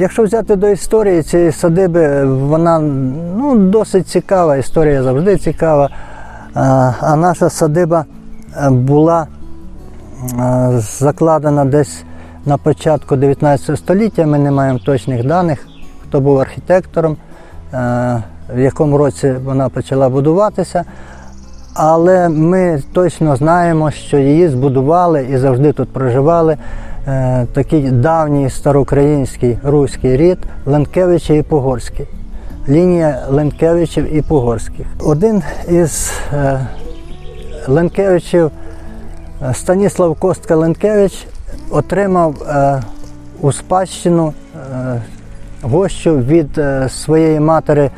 Якщо взяти до історії цієї садиби, вона ну, досить цікава, історія завжди цікава. А, наша садиба е, була е, закладена десь на початку 19 століття. Ми не маємо точних даних, хто був архітектором, е, в якому році вона почала будуватися. Але ми точно знаємо, що її збудували і завжди тут проживали е, такий давній староукраїнський руський рід Ленкевичі і Погорський. Лінія Ленкевичів і Погорських. Один із е, Ленкевичів, е, Станіслав Костка Ленкевич, отримав у спадщину е, гощу від своєї матері,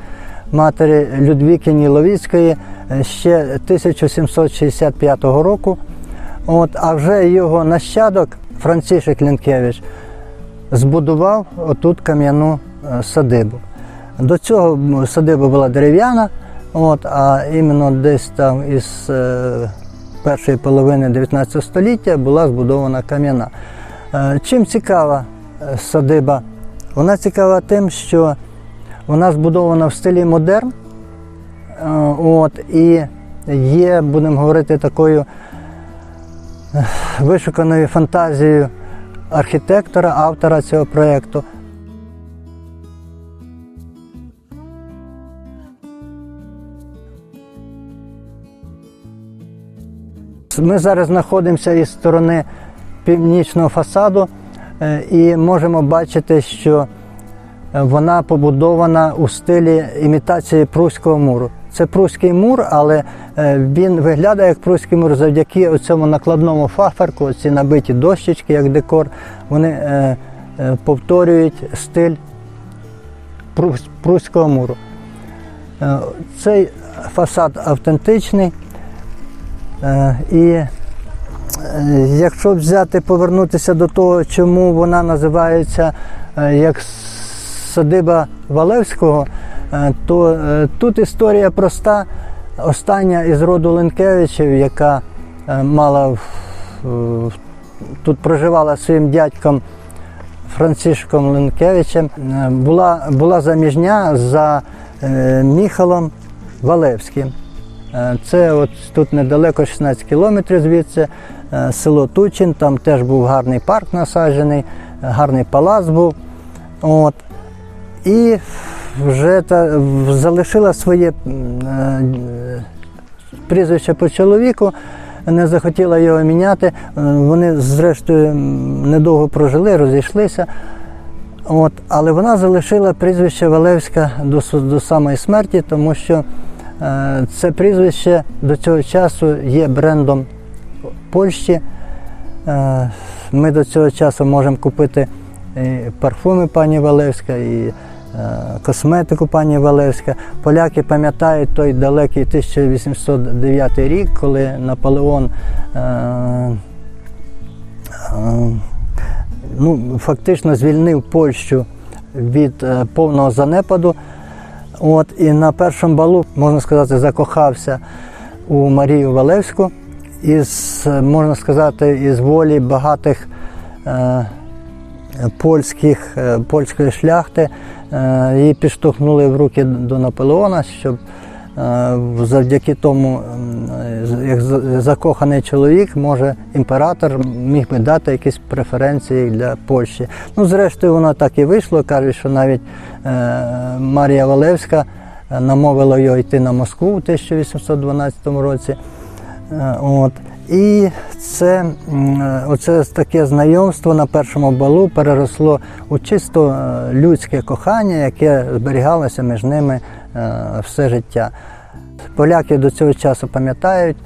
матері Людвікині Ловіцької ще 1765 року. От, а вже його нащадок Францишек Ленкевич збудував отут кам'яну е, садибу. До цього садиба була дерев'яна, от, а іменно десь там із е, першої половини 19 століття була збудована кам'яна. Е, чим цікава садиба? Вона цікава тим, що вона збудована в стилі модерн. От, і є, будемо говорити, такою вишуканою фантазією архітектора, автора цього проєкту. Ми зараз знаходимося із сторони північного фасаду е, і можемо бачити, що е, вона побудована у стилі імітації Пруського муру. Це Пруський мур, але е, він виглядає як Пруський мур завдяки цьому накладному фахверку, ці набиті дощечки, як декор, вони е, е, повторюють стиль Прус- Пруського муру. Цей фасад автентичний. І якщо взяти, повернутися до того, чому вона називається як садиба Валевського, то е, тут історія проста. Остання із роду Ленкевичів, яка е, мала тут проживала своїм дядьком Францишком Ленкевичем, е, була, була заміжня за Міхалом Валевським. Це от тут недалеко 16 кілометрів звідси, село Тучин, там теж був гарний парк насаджений, гарний палац був. От. І вже та, залишила своє е, прізвище по чоловіку, не захотіла його міняти. Е, Вони, зрештою, недовго прожили, розійшлися. От, але вона залишила прізвище Валевська до, до самої смерті, тому що е, це прізвище до цього часу є брендом Польщі. Е, ми до цього часу можемо купити і парфуми пані Валевська, і косметику пані Валевська. Поляки пам'ятають той далекий 1809 рік, коли Наполеон е, е, ну, фактично звільнив Польщу від е, повного занепаду. От, і на першому балу, можна сказати, закохався у Марію Валевську із, е, можна сказати, із волі багатих е, польських, е, польської шляхти. Е, її підштовхнули в руки до Наполеона, щоб е, завдяки тому, е, як за- закоханий чоловік, може імператор міг би дати якісь преференції для Польщі. Ну, зрештою, воно так і вийшло. Кажуть, що навіть Марія Валевська намовила його йти на Москву у 1812 році. Е, От. І це, е, оце таке знайомство на першому балу переросло у чисто е, людське кохання, яке зберігалося між ними все життя. Поляки до цього часу пам'ятають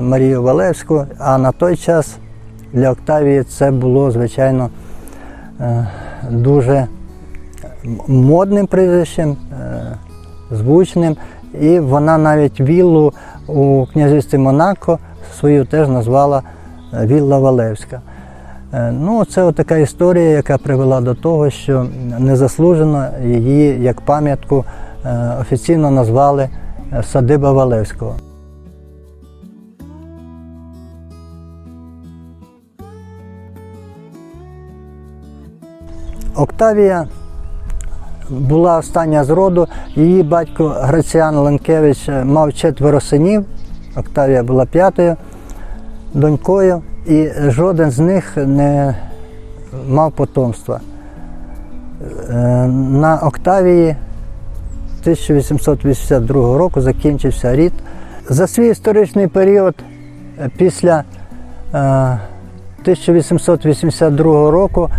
Марію Валевську, а на той час для Октавії це було, звичайно, дуже модним прізвищем, звучним. І вона навіть віллу у князівстві Монако свою теж назвала е, Вілла Валевська. Е, Ну, це така історія, яка привела до того, що незаслужено її як пам'ятку е, офіційно назвали Садиба Валевського. Октавія була остання з роду. Її батько Граціан Ленкевич е, мав четверо синів. Октавія була п'ятою донькою, і жоден з них не мав потомства. Е, На Октавії 1882 року закінчився рід. За свій історичний період е, після е, 1882 року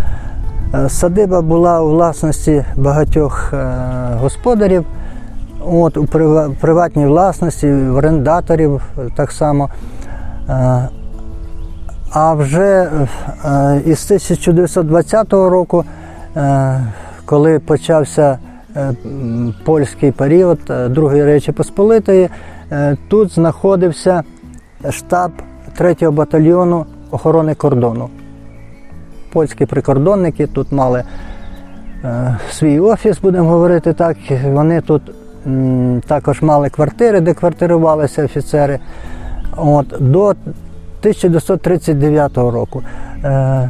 садиба була у власності багатьох е, господарів, от, у приватній власності, орендаторів е, так само. Е, А вже е, із 1920 року, е, коли почався е, польський період е, Другої Речі Посполитої, е, тут знаходився штаб 3-го батальйону охорони кордону. Польські прикордонники тут мали е, свій офіс, будемо говорити так. Вони тут також мали квартири, де квартирувалися офіцери. От, до 1939 року. Е, е,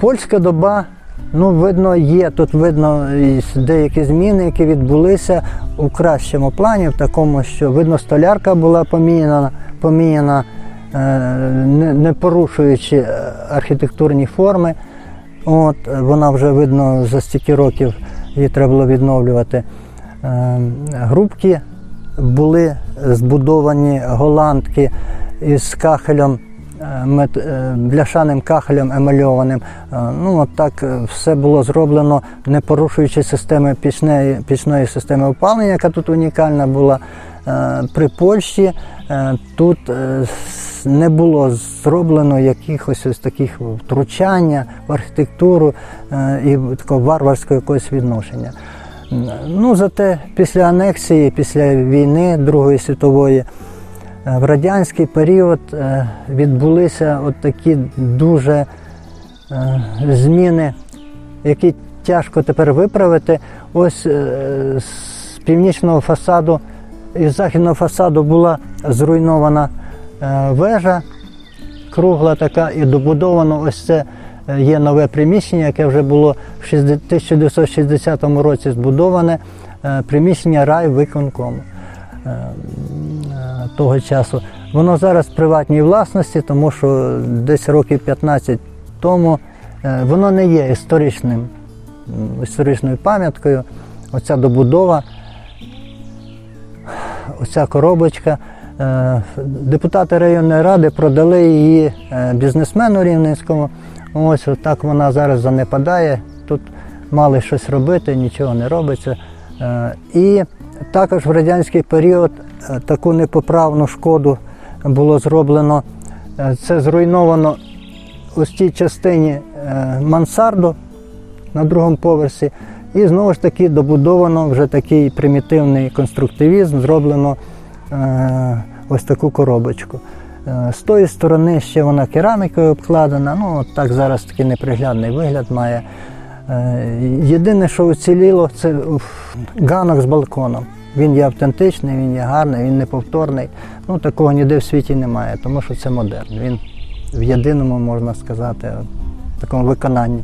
польська доба, ну, видно, є. Тут видно деякі зміни, які відбулися у кращому плані, в такому, що видно, столярка була поміняна, поміняна не, не порушуючи е, архітектурні форми. От, е, вона вже видно за стільки років її треба було відновлювати. Е, Грубки були збудовані голландки із кахелем, е, е, бляшаним кахелем емальованим. Е, Ну, от так е, все було зроблено, не порушуючи системи пічної, пічної системи опалення, яка тут унікальна була. Е, При Польщі е, тут не було зроблено якихось ось таких втручання в архітектуру е, і такого варварського якогось відношення. Ну, зате після анексії, після війни Другої світової, е, в радянський період е, відбулися от такі дуже зміни, які тяжко тепер виправити. Ось з північного фасаду і західного фасаду була зруйнована вежа, кругла така, і добудовано ось це е, є нове приміщення, яке вже було в 1960 році збудоване е, приміщення райвиконкому е, е, того часу. Воно зараз в приватній власності, тому що десь років 15 тому е, воно не є історичним, історичною пам'яткою. Оця добудова оця коробочка. Е, Депутати районної ради продали її е, бізнесмену рівненському. Ось так вона зараз занепадає. Тут мали щось робити, нічого не робиться. Е, І також в радянський період таку непоправну шкоду було зроблено. Це зруйновано у цій частині мансарду на другому поверсі. І знову ж таки добудовано вже такий примітивний конструктивізм, зроблено ось таку коробочку. Е, з тої сторони ще вона керамікою обкладена, ну так зараз такий неприглядний вигляд має. Е, єдине, що уціліло, це ганок з балконом. Він є автентичний, він є гарний, він неповторний. Ну, такого ніде в світі немає, тому що це модерн. Він в єдиному, можна сказати, такому виконанні.